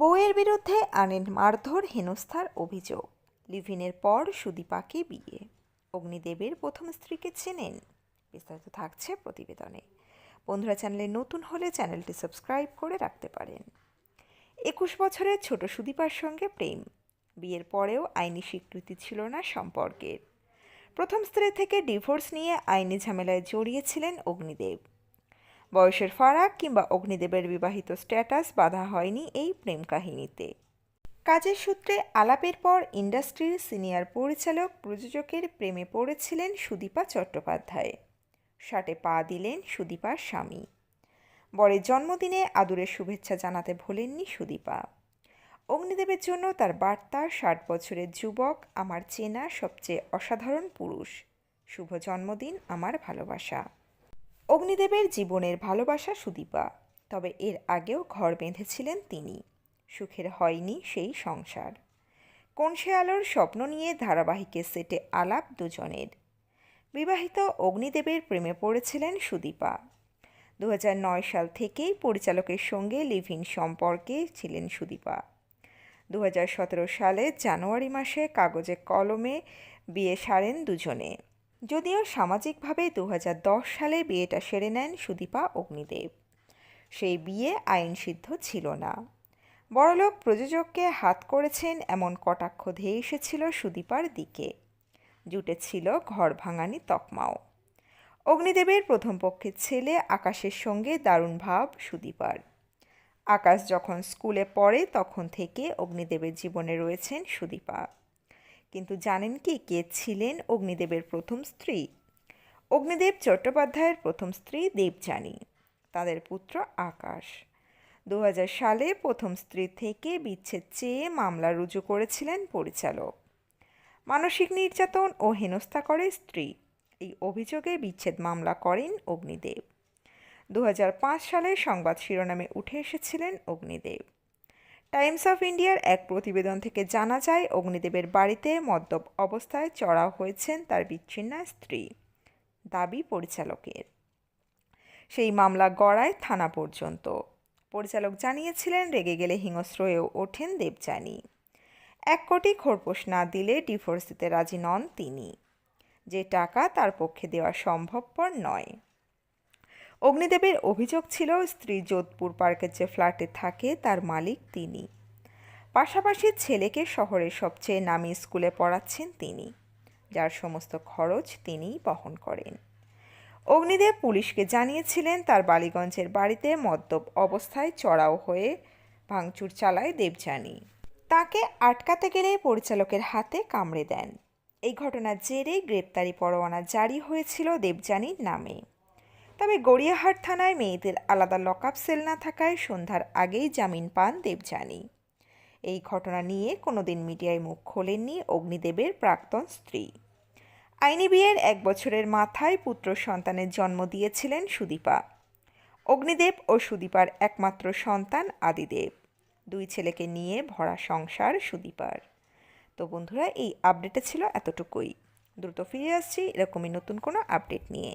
বউয়ের বিরুদ্ধে আনেন মারধর, হেনস্থার অভিযোগ। লিভিনের পর সুদীপাকে বিয়ে। অগ্নিদেবের প্রথম স্ত্রীকে চেনেন। বিস্তারিত থাকছে প্রতিবেদনে। বন্ধুরা, চ্যানেলে নতুন হলে চ্যানেলটি সাবস্ক্রাইব করে রাখতে পারেন। একুশ বছরের ছোট সুদীপার সঙ্গে প্রেম। বিয়ের পরেও আইনি স্বীকৃতি ছিল না সম্পর্কের। প্রথম স্ত্রী থেকে ডিভোর্স নিয়ে আইনি ঝামেলায় জড়িয়েছিলেন অগ্নিদেব। বয়সের ফারাক কিংবা অগ্নিদেবের বিবাহিত স্ট্যাটাস বাধা হয়নি এই প্রেম কাহিনীতে। কাজের সূত্রে আলাপের পর ইন্ডাস্ট্রির সিনিয়র পরিচালক, প্রযোজকের প্রেমে পড়েছিলেন সুদীপা চট্টোপাধ্যায়। শার্টে পা দিলেন সুদীপার স্বামী। বরের জন্মদিনে আদুরের শুভেচ্ছা জানাতে ভোলেননি সুদীপা। অগ্নিদেবের জন্য তার বার্তা, ষাট বছরের যুবক, আমার চেনা সবচেয়ে অসাধারণ পুরুষ। শুভ জন্মদিন, আমার ভালোবাসা। অগ্নিদেবের জীবনের ভালোবাসা সুদীপা, তবে এর আগেও ঘর বেঁধেছিলেন তিনি। সুখের হয়নি সেই সংসার। কোনসে আলোর স্বপ্ন নিয়ে ধারাবাহিকের সেটে আলাপ দুজনের। বিবাহিত অগ্নিদেবের প্রেমে পড়েছিলেন সুদীপা। দু হাজার নয় সাল থেকেই পরিচালকের সঙ্গে লিভ ইন সম্পর্কে ছিলেন সুদীপা। দু হাজার সতেরো সালে জানুয়ারি মাসে কাগজে কলমে বিয়ে সারেন দুজনে। যদিও সামাজিকভাবে দু হাজার দশ সালে বিয়েটা সেরে নেন সুদীপা অগ্নিদেব। সেই বিয়ে আইনসিদ্ধ ছিল না। বড়লোক প্রযোজককে হাত করেছেন এমন কটাক্ষ ধেয়ে এসেছিল সুদীপার দিকে। জুটেছিল ঘর ভাঙানি তকমাও। অগ্নিদেবের প্রথম পক্ষের ছেলে আকাশের সঙ্গে দারুণ ভাব সুদীপার। আকাশ যখন স্কুলে পড়ে তখন থেকে অগ্নিদেবের জীবনে রয়েছেন সুদীপা। কিন্তু জানেন কি কে ছিলেন অগ্নিদেবের প্রথম স্ত্রী? অগ্নিদেব চট্টোপাধ্যায়ের প্রথম স্ত্রী দেবযানী, তাদের পুত্র আকাশ। দু হাজার সালে প্রথম স্ত্রী থেকে বিচ্ছেদ চেয়ে মামলা রুজু করেছিলেন পরিচালক। মানসিক নির্যাতন ও হেনস্থা করে স্ত্রী। এই অভিযোগে বিচ্ছেদ মামলা করেন অগ্নিদেব। দু হাজার পাঁচ সালে সংবাদ শিরোনামে উঠে এসেছিলেন অগ্নিদেব। টাইমস অফ ইন্ডিয়ার এক প্রতিবেদন থেকে জানা যায়, অগ্নিদেবের বাড়িতে মদ্যপ অবস্থায় চড়াও হয়েছেন তার বিচ্ছিন্না স্ত্রী। দাবি পরিচালকের। সেই মামলা গড়ায় থানা পর্যন্ত। পরিচালক জানিয়েছিলেন, রেগে গেলে হিংস্র হয়েও ওঠেন দেবযানী। এক কোটি খোরপোশ না দিলে ডিভোর্স দিতে রাজি নন তিনি। যে টাকা তার পক্ষে দেওয়া সম্ভবপর নয়। অগ্নিদেবের অভিযোগ ছিল স্ত্রী যোধপুর পার্কের যে ফ্ল্যাটে থাকে, তার মালিক তিনি। পাশাপাশি ছেলেকে শহরের সবচেয়ে নামি স্কুলে পড়াচ্ছেন তিনি, যার সমস্ত খরচ তিনিই বহন করেন। অগ্নিদেব পুলিশকে জানিয়েছিলেন, তার বালিগঞ্জের বাড়িতে মদ্যপ অবস্থায় চড়াও হয়ে ভাঙচুর চালায় দেবযানী। তাকে আটকাতে গেলে পরিচালকের হাতে কামড়ে দেন। এই ঘটনার জেরে গ্রেপ্তারি পরোয়ানা জারি হয়েছিল দেবযানীর নামে। তবে গড়িয়াহাট থানায় মেয়েদের আলাদা লকআপ সেল না থাকায় সন্ধ্যার আগেই জামিন পান দেবযানী। এই ঘটনা নিয়ে কোনোদিন মিডিয়ায় মুখ খোলেননি অগ্নিদেবের প্রাক্তন স্ত্রী। আইনি বিয়ের এক বছরের মাথায় পুত্র সন্তানের জন্ম দিয়েছিলেন সুদীপা। অগ্নিদেব ও সুদীপার একমাত্র সন্তান আদিদেব। দুই ছেলেকে নিয়ে ভরা সংসার সুদীপার। তো বন্ধুরা, এই আপডেটে ছিল এতটুকুই। দ্রুত ফিরে আসছি এরকমই নতুন কোনো আপডেট নিয়ে।